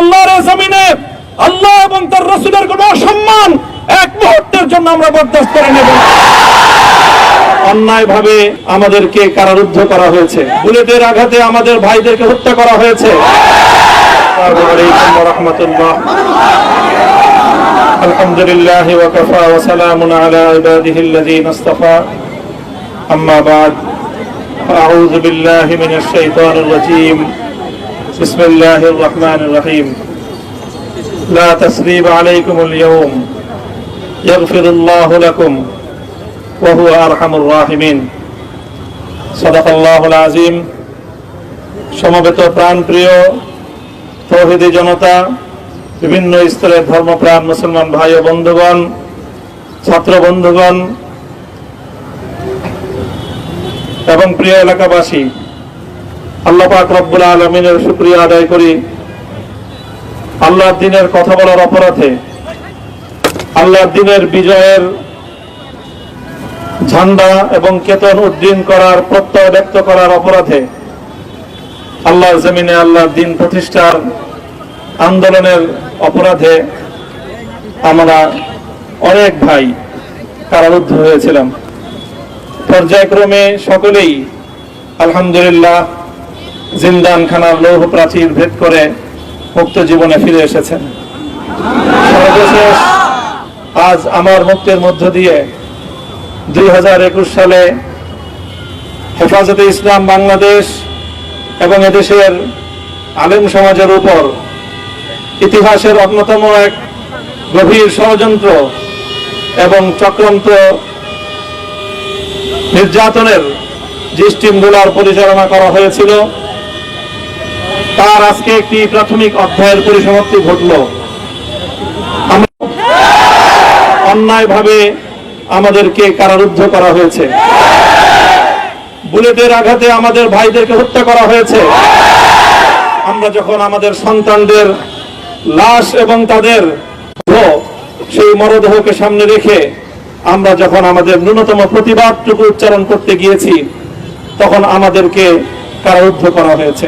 আল্লাহর জমিনে আল্লাহ এবং তার রসুলের কোন অসম্মান এক মুহূর্তের জন্য আমরা বরদাস্ত করে নেব না। অন্যায়ভাবে আমাদেরকে কারারুদ্ধ করা হয়েছে বুলেটের আঘাতে আমাদের ভাইদেরকে হত্যা করা হয়েছে আসসালামু আলাইকুম ওয়া রাহমাতুল্লাহ الحمد لله وكفى وسلام على عباده الذين اصطفى أما بعد فأعوذ بالله من الشيطان الرجيم بسم الله الرحمن الرحيم لا تسريب عليكم اليوم يغفر الله لكم وهو أرحم الراحمين صدق الله العظيم সমবেত প্রাণপ্রিয় তৌহিদি জনতা বিভিন্ন স্তরের ধর্মপ্রাণ মুসলমান ভাই ও বন্ধুগণ ছাত্র বন্ধুগণ এবং প্রিয় এলাকাবাসী আল্লাহ পাক রব্বুল আলমিনের শুক্রিয়া আদায় করি। আল্লাহর দিনের কথা বলার অপরাধে দিনের বিজয়ের ঝান্ডা এবং কেতন উদ্দিন করার, প্রত্যয় ব্যক্ত করার অপরাধে জমিনে আল্লাহর দিন প্রতিষ্ঠার আন্দোলনের অপরাধে আমরা অনেক ভাই কারারুদ্ধ হয়েছিলাম। পর্যায়ক্রমে সকলেই আলহামদুলিল্লাহ জিন্দান খানার লৌহ প্রাচীর ভেদ করে মুক্ত জীবনে ফিরে এসেছেন। আজ আমার মুক্তের মধ্য দিয়ে দুই হাজার একুশ সালে হেফাজতে ইসলাম বাংলাদেশ এবং এদেশের আলেম সমাজের উপর ইতিহাসের অন্যতম এক গভীর ষড়যন্ত্র এবং চক্রান্ত নির্যাতনের যে পরিচালনা করা হয়েছিল। তার আজকে একটি প্রাথমিক অধ্যায়ের পরিসমাপ্তি ঘটল। আমরা অন্যায়ভাবে আমাদেরকে কারারুদ্ধ করা হয়েছে। বুলেটের আঘাতে আমাদের ভাইদেরকে হত্যা করা হয়েছে। আমরা যখন আমাদের সন্তানদের লাশ এবং তাদের সেই মরদেহকে সামনে রেখে আমরা যখন আমাদের ন্যূনতম প্রতিবাদটুকু উচ্চারণ করতে গিয়েছি, তখন আমাদেরকে কারারুদ্ধ করা হয়েছে।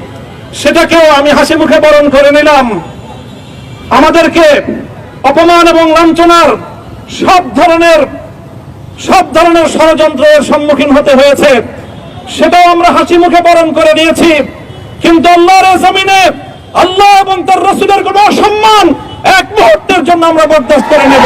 সেটাকেও আমি হাসি মুখে বরণ করে নিলাম। আমাদেরকে অপমান এবং লাঞ্ছনার সব ধরনের সব ধরনের ষড়যন্ত্রের সম্মুখীন হতে হয়েছে। সেটাও আমরা হাসি মুখে বরণ করে নিয়েছি কিন্তু আল্লাহর জমিনে আল্লাহ এবং তার রসুলের কোন অসম্মান এক মুহূর্তের জন্য আমরা বরদাস্ত করে নেব।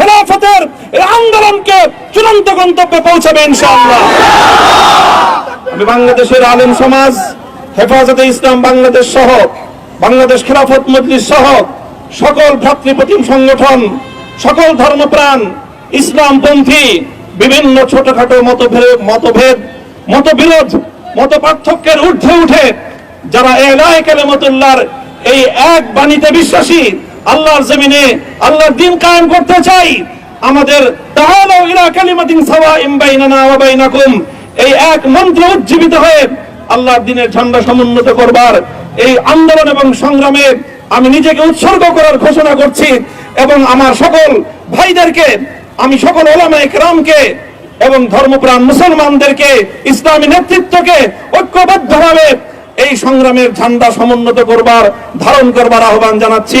খেলাফতের এই আন্দোলনকে চূড়ান্ত গন্তব্যে পৌঁছাবে ইনশাআল্লাহ। আমি বাংলাদেশের আলেম সমাজ, হেফাজতে ইসলাম বাংলাদেশ সহ, বাংলাদেশ খেলাফত মজলিস সহ সকল ভ্রাতৃপ্রতিম সংগঠন, সকল ধর্মপ্রাণ, ইসলামপন্থী, বিভিন্ন ছোটখাটো মতভেদ মতভেদ, মতবিরোধ মত পার্থক্যের ঊর্ধ্বে উঠে যারা এলায় কালেমতুল্লাহর এই এক বাণীতে বিশ্বাসী আল্লাহর জমিনে আল্লাহর দিন কায়েম করতে চাই। আমাদের তাহলে ইলা কালিমাতিন সাওয়াইম বাইনানা ওয়া বাইনাকুম। এই এক মন্ত্র উজ্জীবিত হয়ে আল্লাহর দিনের ঝান্ডা সমুন্নত করবার এই আন্দোলন এবং সংগ্রামে আমি নিজেকে উৎসর্গ করার ঘোষণা করছি এবং আমার সকল ভাইদেরকে, আমি সকল ওলামায়ে কেরামকে এবং ধর্মপ্রাণ মুসলমানদেরকে, ইসলামী নেতৃত্বকে ঐক্যবদ্ধভাবে এই সংগ্রামের ঝান্ডা সমুন্নত করবার, ধারণ করবার আহ্বান জানাচ্ছি।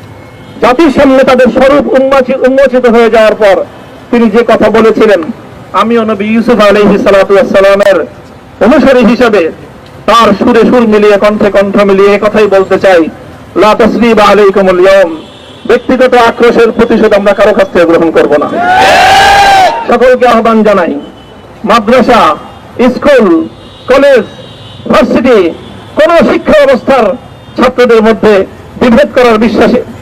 জাতির সামনে তাদের স্বরূপ উন্মোচি- উন্মোচিত হয়ে যাওয়ার পর তিনি যে কথা বলেছিলেন, আমিও নবী ইউসুফ আলাইহি সালাতু ওয়াসসালামের অনুসারী হিসাবে তার সুরে সুর মিলিয়ে, কণ্ঠে কণ্ঠ মিলিয়ে কথাই বলতে চাই। লা আলাইকুমুল ইয়াউম। ব্যক্তিগত আক্রোশের প্রতিশোধ আমরা কারও কাছ থেকে গ্রহণ করব না। সকলকে আহ্বান জানাই, মাদ্রাসা, স্কুল, কলেজ, ভার্সিটি, কোন শিক্ষা ব্যবস্থার ছাত্রদের মধ্যে বিভেদ করার বিশ্বাসে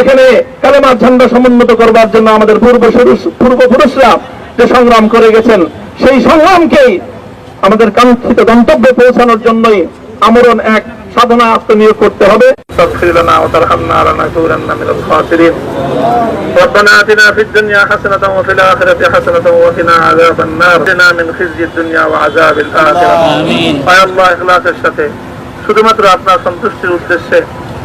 এখানে কালেমার ঝান্ডা সমুন্নত করবার জন্য আমাদের পূর্বপুরুষ পূর্বপুরুষরা যে সংগ্রাম করে গেছেন সেই সংগ্রামকেই আমাদের কাঙ্ক্ষিত গন্তব্যে পৌঁছানোর জন্যই আমরণ এক সাধনা আত্মনিয়োগ করতে হবে تغفر لنا وترحمنا لنكونن من الخاسرين ربنا آتنا في الدنيا حسنة وفي الآخرة حسنة وقنا عذاب النار قنا من خزي الدنيا وعذاب الآخرة আমিন আয় আল্লাহ ইখলাসের সাথে শুধুমাত্র আপনার সন্তুষ্টির উদ্দেশ্যে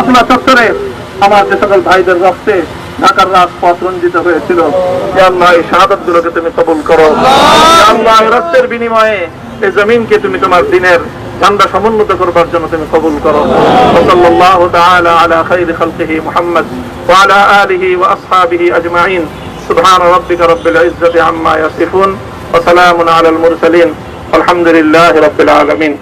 আল্লাহ চত্বরে আমার যে সকল ভাইদের রক্তে ঢাকার রাজপথ রঞ্জিত হয়েছিল আল্লাহ, এই শাহাদত গুলোকে তুমি কবুল করো। আল্লাহ রক্তের বিনিময়ে এই জমিনকে তুমি তোমার দিনের ঠান্ডা সমুন্নত করবার জন্য তুমি কবুল করো। সাল্লাহ তাআলা আলা খাইর খালকিহি মুহাম্মদ ওয়া আলা আলিহি ওয়া আসহাবিহি আজমাইন। সুবহান রাব্বিকা রাব্বিল ইজ্জাতি আম্মা ইয়াসিফুন ওয়া সালামুন আলাল মুরসালিন। আলহামদুলিল্লাহি রাব্বিল আলামিন।